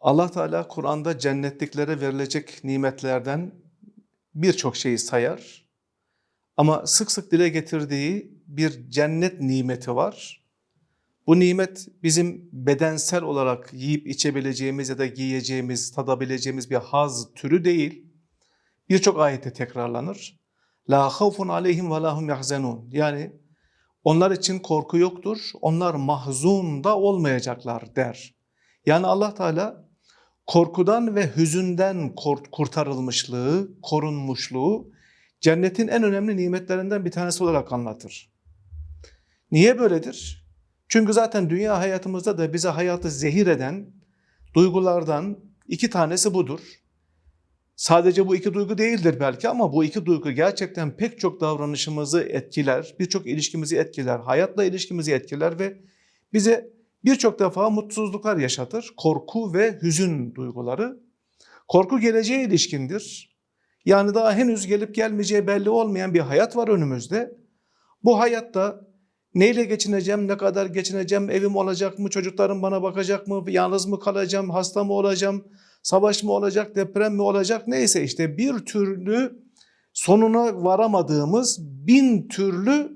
Allah Teala Kur'an'da cennetliklere verilecek nimetlerden birçok şeyi sayar. Ama sık sık dile getirdiği bir cennet nimeti var. Bu nimet bizim bedensel olarak yiyip içebileceğimiz ya da giyeceğimiz, tadabileceğimiz bir haz türü değil. Birçok ayette tekrarlanır. La havfun aleyhim ve lahum yahzenun. Yani onlar için korku yoktur. Onlar mahzun da olmayacaklar der. Yani Allah Teala korkudan ve hüzünden kurtarılmışlığı, korunmuşluğu cennetin en önemli nimetlerinden bir tanesi olarak anlatır. Niye böyledir? Çünkü zaten dünya hayatımızda da bize hayatı zehir eden duygulardan iki tanesi budur. Sadece bu iki duygu değildir belki ama bu iki duygu gerçekten pek çok davranışımızı etkiler, birçok ilişkimizi etkiler, hayatla ilişkimizi etkiler ve bize birçok defa mutsuzluklar yaşatır. Korku ve hüzün duyguları. Korku geleceğe ilişkindir. Yani daha henüz gelip gelmeyeceği belli olmayan bir hayat var önümüzde. Bu hayatta neyle geçineceğim, ne kadar geçineceğim, evim olacak mı, çocuklarım bana bakacak mı, yalnız mı kalacağım, hasta mı olacağım, savaş mı olacak, deprem mi olacak neyse işte bir türlü sonuna varamadığımız bin türlü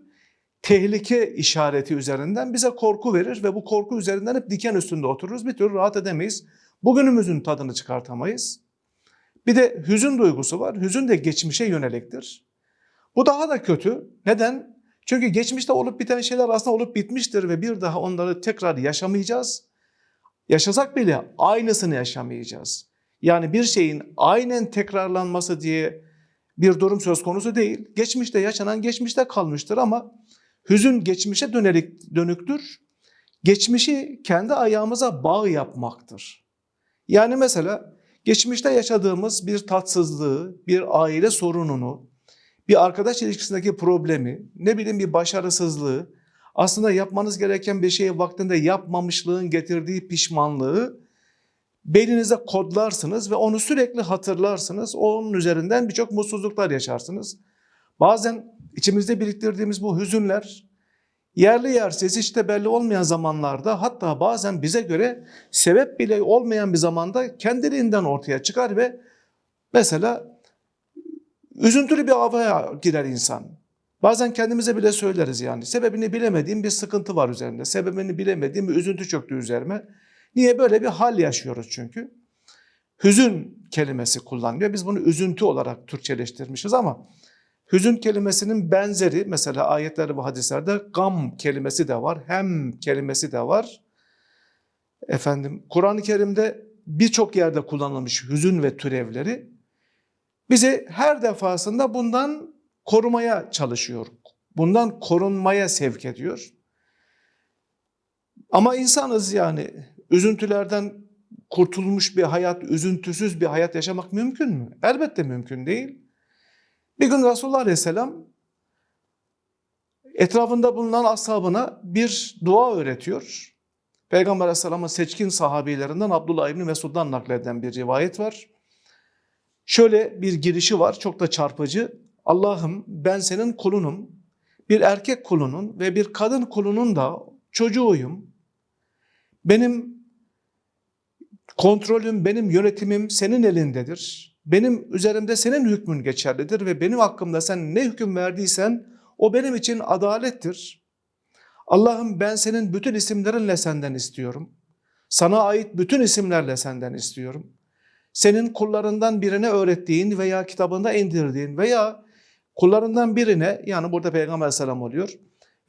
tehlike işareti üzerinden bize korku verir ve bu korku üzerinden hep diken üstünde otururuz. Bir türlü rahat edemeyiz. Bugünümüzün tadını çıkartamayız. Bir de hüzün duygusu var. Hüzün de geçmişe yöneliktir. Bu daha da kötü. Neden? Çünkü geçmişte olup biten şeyler aslında olup bitmiştir ve bir daha onları tekrar yaşamayacağız. Yaşasak bile aynısını yaşamayacağız. Yani bir şeyin aynen tekrarlanması diye bir durum söz konusu değil. Geçmişte yaşanan geçmişte kalmıştır ama hüzün geçmişe dönelik dönüktür. Geçmişi kendi ayağımıza bağ yapmaktır. Yani mesela geçmişte yaşadığımız bir tatsızlığı, bir aile sorununu, bir arkadaş ilişkisindeki problemi, ne bileyim bir başarısızlığı, aslında yapmanız gereken bir şeyi vaktinde yapmamışlığın getirdiği pişmanlığı beyninize kodlarsınız ve onu sürekli hatırlarsınız. Onun üzerinden birçok mutsuzluklar yaşarsınız. Bazen içimizde biriktirdiğimiz bu hüzünler yerli yersiz işte belli olmayan zamanlarda hatta bazen bize göre sebep bile olmayan bir zamanda kendiliğinden ortaya çıkar ve mesela üzüntülü bir havaya girer insan. Bazen kendimize bile söyleriz yani. Sebebini bilemediğim bir sıkıntı var üzerinde. Sebebini bilemediğim bir üzüntü çöktü üzerime. Niye böyle bir hal yaşıyoruz çünkü? Hüzün kelimesi kullanılıyor. Biz bunu üzüntü olarak Türkçeleştirmişiz ama hüzün kelimesinin benzeri mesela ayetlerde ve hadislerde gam kelimesi de var. Hem kelimesi de var. Efendim Kur'an-ı Kerim'de birçok yerde kullanılmış hüzün ve türevleri bizi her defasında bundan korumaya çalışıyor. Bundan korunmaya sevk ediyor. Ama insanız yani üzüntülerden kurtulmuş bir hayat, üzüntüsüz bir hayat yaşamak mümkün mü? Elbette mümkün değil. Bir gün Resulullah Aleyhisselam etrafında bulunan ashabına bir dua öğretiyor. Peygamber Aleyhisselam'ın seçkin sahabilerinden Abdullah İbni Mesud'dan nakleden bir rivayet var. Şöyle bir girişi var, çok da çarpıcı. Allah'ım ben senin kulunum, bir erkek kulunun ve bir kadın kulunun da çocuğuyum. Benim kontrolüm, benim yönetimim senin elindedir. Benim üzerimde senin hükmün geçerlidir ve benim hakkımda sen ne hüküm verdiysen o benim için adalettir. Allah'ım ben senin bütün isimlerinle senden istiyorum. Sana ait bütün isimlerle senden istiyorum. Senin kullarından birine öğrettiğin veya kitabında indirdiğin veya kullarından birine yani burada Peygamber Aleyhisselam oluyor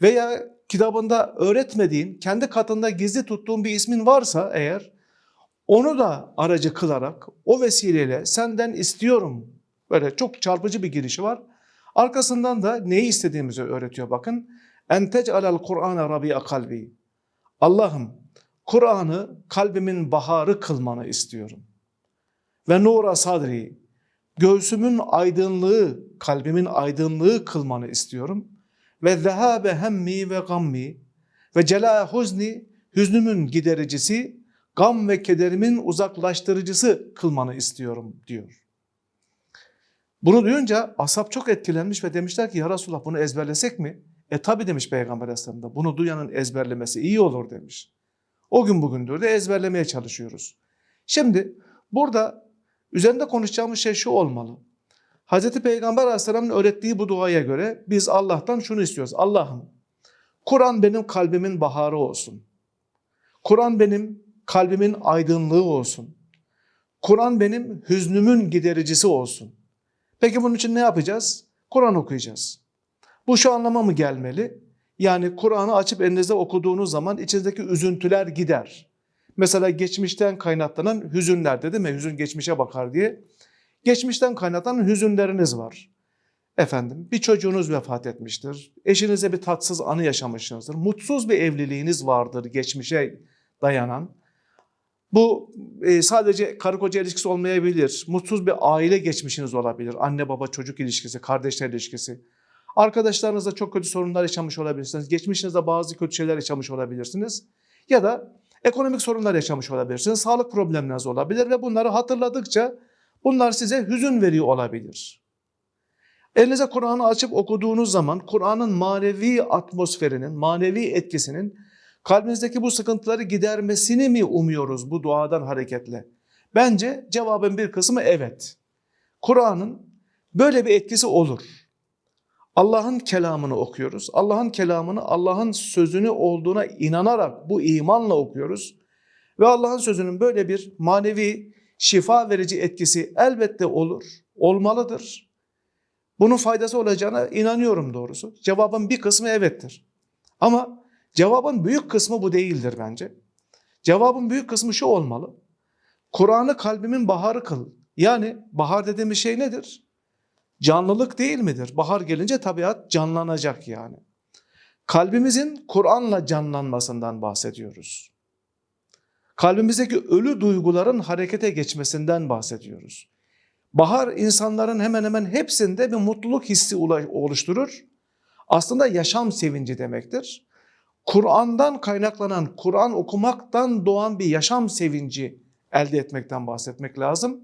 veya kitabında öğretmediğin, kendi katında gizli tuttuğun bir ismin varsa eğer onu da aracı kılarak o vesileyle senden istiyorum. Böyle çok çarpıcı bir girişi var. Arkasından da neyi istediğimizi öğretiyor bakın. En tec'alel Kur'ane rabi'a kalbi. Allah'ım Kur'an'ı kalbimin baharı kılmanı istiyorum. Ve nura sadri. Göğsümün aydınlığı, kalbimin aydınlığı kılmanı istiyorum. Ve zehabe hemmi ve gammi. Ve celâ huzni, hüznümün gidericisi, gam ve kederimin uzaklaştırıcısı kılmanı istiyorum diyor. Bunu duyunca ashab çok etkilenmiş ve demişler ki ya Resulallah bunu ezberlesek mi? E tabi demiş Peygamber Aleyhisselam da bunu duyanın ezberlemesi iyi olur demiş. O gün bugündür de ezberlemeye çalışıyoruz. Şimdi burada üzerinde konuşacağımız şey şu olmalı. Hz. Peygamber Aleyhisselam'ın öğrettiği bu duaya göre biz Allah'tan şunu istiyoruz. Allah'ım Kur'an benim kalbimin baharı olsun. Kur'an benim kalbimin aydınlığı olsun. Kur'an benim hüznümün gidericisi olsun. Peki bunun için ne yapacağız? Kur'an okuyacağız. Bu şu anlama mı gelmeli? Yani Kur'an'ı açıp elinizde okuduğunuz zaman içinizdeki üzüntüler gider. Mesela geçmişten kaynaklanan hüzünler dedi mi? Hüzün geçmişe bakar diye. Geçmişten kaynaklanan hüzünleriniz var. Efendim bir çocuğunuz vefat etmiştir. Eşinize bir tatsız anı yaşamışsınızdır. Mutsuz bir evliliğiniz vardır geçmişe dayanan. Bu e, sadece karı koca ilişkisi olmayabilir. Mutsuz bir aile geçmişiniz olabilir. Anne baba çocuk ilişkisi, kardeşler ilişkisi. Arkadaşlarınızla çok kötü sorunlar yaşamış olabilirsiniz. Geçmişinizde bazı kötü şeyler yaşamış olabilirsiniz. Ya da ekonomik sorunlar yaşamış olabilirsiniz. Sağlık problemleriniz olabilir ve bunları hatırladıkça bunlar size hüzün veriyor olabilir. Elinize Kur'an'ı açıp okuduğunuz zaman Kur'an'ın manevi atmosferinin, manevi etkisinin kalbinizdeki bu sıkıntıları gidermesini mi umuyoruz bu duadan hareketle? Bence cevabın bir kısmı evet. Kur'an'ın böyle bir etkisi olur. Allah'ın kelamını okuyoruz. Allah'ın kelamını Allah'ın sözünü olduğuna inanarak bu imanla okuyoruz. Ve Allah'ın sözünün böyle bir manevi şifa verici etkisi elbette olur, olmalıdır. Bunun faydası olacağına inanıyorum doğrusu. Cevabın bir kısmı evettir. Ama cevabın büyük kısmı bu değildir bence. Cevabın büyük kısmı şu olmalı. Kur'an'ı kalbimin baharı kıl. Yani bahar dediğimiz şey nedir? Canlılık değil midir? Bahar gelince tabiat canlanacak yani. Kalbimizin Kur'an'la canlanmasından bahsediyoruz. Kalbimizdeki ölü duyguların harekete geçmesinden bahsediyoruz. Bahar insanların hemen hemen hepsinde bir mutluluk hissi oluşturur. Aslında yaşam sevinci demektir. Kur'an'dan kaynaklanan, Kur'an okumaktan doğan bir yaşam sevinci elde etmekten bahsetmek lazım.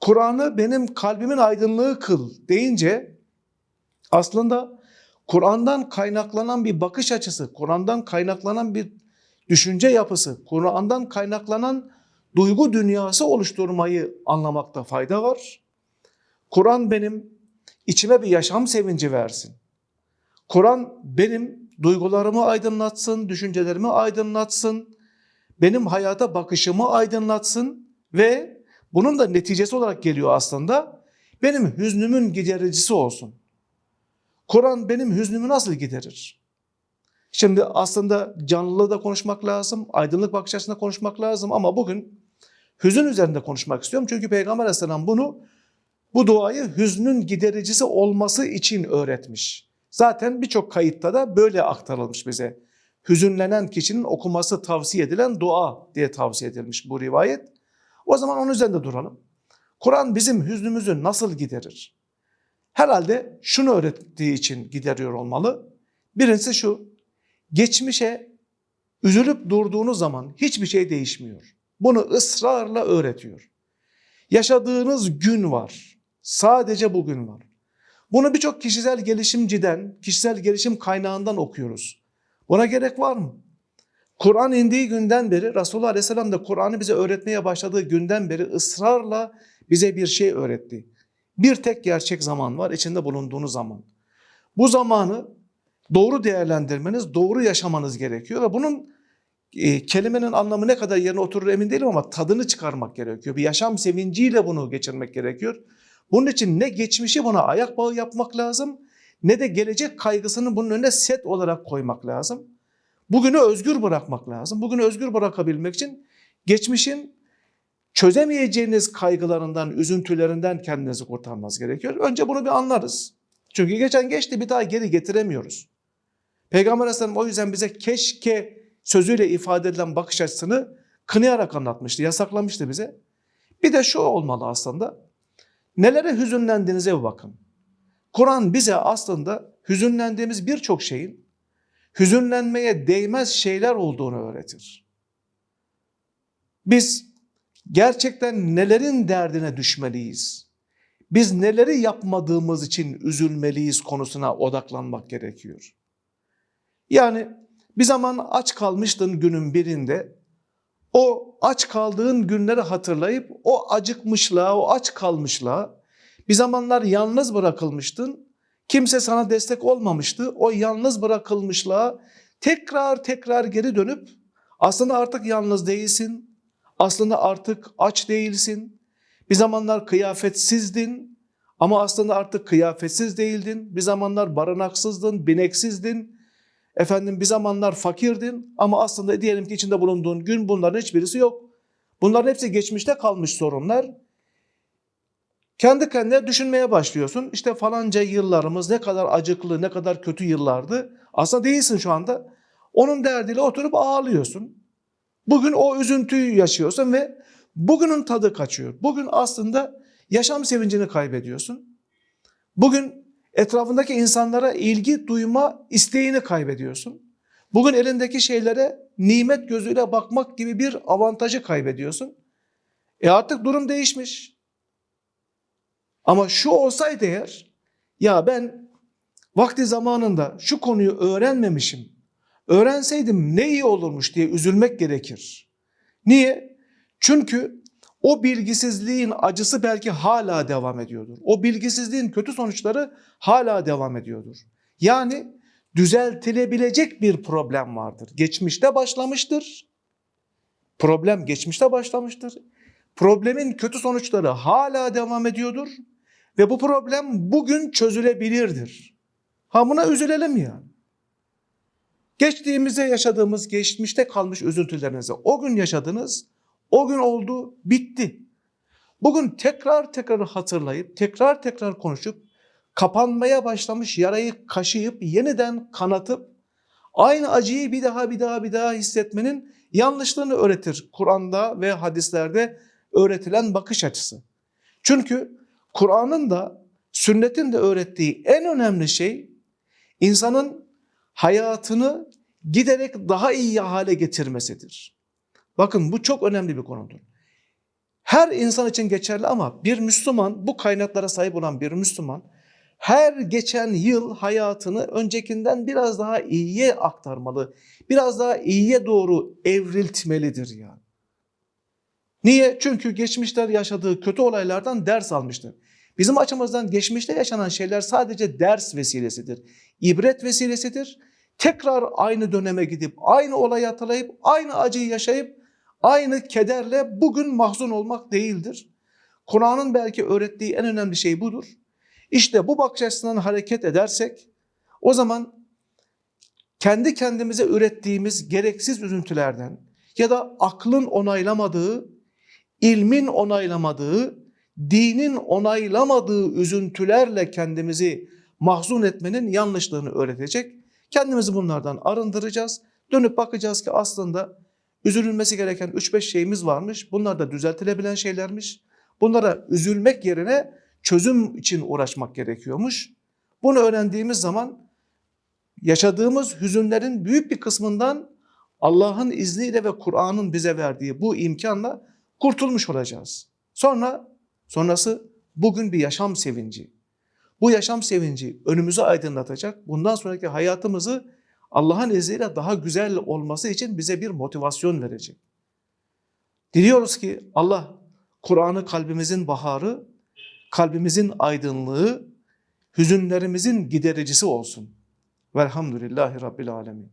Kur'an'ı benim kalbimin aydınlığı kıl deyince aslında Kur'an'dan kaynaklanan bir bakış açısı, Kur'an'dan kaynaklanan bir düşünce yapısı, Kur'an'dan kaynaklanan duygu dünyası oluşturmayı anlamakta fayda var. Kur'an benim içime bir yaşam sevinci versin. Kur'an benim duygularımı aydınlatsın, düşüncelerimi aydınlatsın, benim hayata bakışımı aydınlatsın ve bunun da neticesi olarak geliyor aslında benim hüznümün gidericisi olsun. Kur'an benim hüznümü nasıl giderir? Şimdi aslında canlılığı da konuşmak lazım, aydınlık bakış açısında konuşmak lazım ama bugün hüzün üzerinde konuşmak istiyorum. Çünkü Peygamber Aleyhisselam bunu, bu duayı hüznün gidericisi olması için öğretmiş. Zaten birçok kayıtta da böyle aktarılmış bize. Hüzünlenen kişinin okuması tavsiye edilen dua diye tavsiye edilmiş bu rivayet. O zaman onun üzerinde duralım. Kur'an bizim hüznümüzü nasıl giderir? Herhalde şunu öğrettiği için gideriyor olmalı. Birincisi şu, geçmişe üzülüp durduğunuz zaman hiçbir şey değişmiyor. Bunu ısrarla öğretiyor. Yaşadığınız gün var. Sadece bugün var. Bunu birçok kişisel gelişimciden, kişisel gelişim kaynağından okuyoruz. Buna gerek var mı? Kur'an indiği günden beri Resulullah Aleyhisselam da Kur'an'ı bize öğretmeye başladığı günden beri ısrarla bize bir şey öğretti. Bir tek gerçek zaman var içinde bulunduğunuz zaman. Bu zamanı doğru değerlendirmeniz, doğru yaşamanız gerekiyor ve bunun e, kelimenin anlamı ne kadar yerine oturur emin değilim ama tadını çıkarmak gerekiyor. Bir yaşam sevinciyle bunu geçirmek gerekiyor. Bunun için ne geçmişi buna ayak bağı yapmak lazım ne de gelecek kaygısını bunun önüne set olarak koymak lazım. Bugünü özgür bırakmak lazım. Bugünü özgür bırakabilmek için geçmişin çözemeyeceğiniz kaygılarından, üzüntülerinden kendinizi kurtarmanız gerekiyor. Önce bunu bir anlarız. Çünkü geçen geçti bir daha geri getiremiyoruz. Peygamber Aleyhisselam o yüzden bize keşke sözüyle ifade edilen bakış açısını kınayarak anlatmıştı, yasaklamıştı bize. Bir de şu olmalı aslında. Nelere hüzünlendiğinize bir bakın. Kur'an bize aslında hüzünlendiğimiz birçok şeyin hüzünlenmeye değmez şeyler olduğunu öğretir. Biz gerçekten nelerin derdine düşmeliyiz? Biz neleri yapmadığımız için üzülmeliyiz konusuna odaklanmak gerekiyor. Yani bir zaman aç kalmıştın günün birinde o aç kaldığın günleri hatırlayıp o acıkmışlığa, o aç kalmışlığa bir zamanlar yalnız bırakılmıştın. Kimse sana destek olmamıştı. O yalnız bırakılmışlığa tekrar tekrar geri dönüp aslında artık yalnız değilsin. Aslında artık aç değilsin. Bir zamanlar kıyafetsizdin ama aslında artık kıyafetsiz değildin. Bir zamanlar barınaksızdın, bineksizdin. Efendim bir zamanlar fakirdin ama aslında diyelim ki içinde bulunduğun gün bunların hiçbirisi yok. Bunların hepsi geçmişte kalmış sorunlar. Kendi kendine düşünmeye başlıyorsun. İşte falanca yıllarımız ne kadar acıklı, ne kadar kötü yıllardı. Aslında değilsin şu anda. Onun derdiyle oturup ağlıyorsun. Bugün o üzüntüyü yaşıyorsun ve bugünün tadı kaçıyor. Bugün aslında yaşam sevincini kaybediyorsun. Bugün etrafındaki insanlara ilgi duyma isteğini kaybediyorsun. Bugün elindeki şeylere nimet gözüyle bakmak gibi bir avantajı kaybediyorsun. E artık durum değişmiş. Ama şu olsaydı eğer, ya ben vakti zamanında şu konuyu öğrenmemişim, öğrenseydim ne iyi olurmuş diye üzülmek gerekir. Niye? Çünkü o bilgisizliğin acısı belki hala devam ediyordur. O bilgisizliğin kötü sonuçları hala devam ediyordur. Yani düzeltilebilecek bir problem vardır. Geçmişte başlamıştır. Problem geçmişte başlamıştır. Problemin kötü sonuçları hala devam ediyordur. Ve bu problem bugün çözülebilirdir. Ha buna üzülelim ya. Geçtiğimizde yaşadığımız, geçmişte kalmış üzüntülerinizi o gün yaşadınız, o gün oldu, bitti. Bugün tekrar tekrar hatırlayıp, tekrar tekrar konuşup, kapanmaya başlamış yarayı kaşıyıp, yeniden kanatıp, aynı acıyı bir daha bir daha bir daha hissetmenin yanlışlığını öğretir Kur'an'da ve hadislerde öğretilen bakış açısı. Çünkü Kur'an'ın da sünnetin de öğrettiği en önemli şey insanın hayatını giderek daha iyi hale getirmesidir. Bakın bu çok önemli bir konudur. Her insan için geçerli ama bir Müslüman, bu kaynaklara sahip olan bir Müslüman her geçen yıl hayatını öncekinden biraz daha iyiye aktarmalı. Biraz daha iyiye doğru evriltmelidir yani. Niye? Çünkü geçmişler yaşadığı kötü olaylardan ders almıştır. Bizim açımızdan geçmişte yaşanan şeyler sadece ders vesilesidir. İbret vesilesidir. Tekrar aynı döneme gidip, aynı olayı hatırlayıp, aynı acıyı yaşayıp, aynı kederle bugün mahzun olmak değildir. Kur'an'ın belki öğrettiği en önemli şey budur. İşte bu bakış açısından hareket edersek, o zaman kendi kendimize ürettiğimiz gereksiz üzüntülerden ya da aklın onaylamadığı, ilmin onaylamadığı, dinin onaylamadığı üzüntülerle kendimizi mahzun etmenin yanlışlığını öğretecek. Kendimizi bunlardan arındıracağız. Dönüp bakacağız ki aslında üzülülmesi gereken 3-5 şeyimiz varmış. Bunlar da düzeltilebilen şeylermiş. Bunlara üzülmek yerine çözüm için uğraşmak gerekiyormuş. Bunu öğrendiğimiz zaman yaşadığımız hüzünlerin büyük bir kısmından Allah'ın izniyle ve Kur'an'ın bize verdiği bu imkanla kurtulmuş olacağız. Sonra sonrası bugün bir yaşam sevinci. Bu yaşam sevinci önümüzü aydınlatacak. Bundan sonraki hayatımızı Allah'ın izniyle daha güzel olması için bize bir motivasyon verecek. Diliyoruz ki Allah Kur'an'ı kalbimizin baharı, kalbimizin aydınlığı, hüzünlerimizin gidericisi olsun. Velhamdülillahi Rabbil Alemin.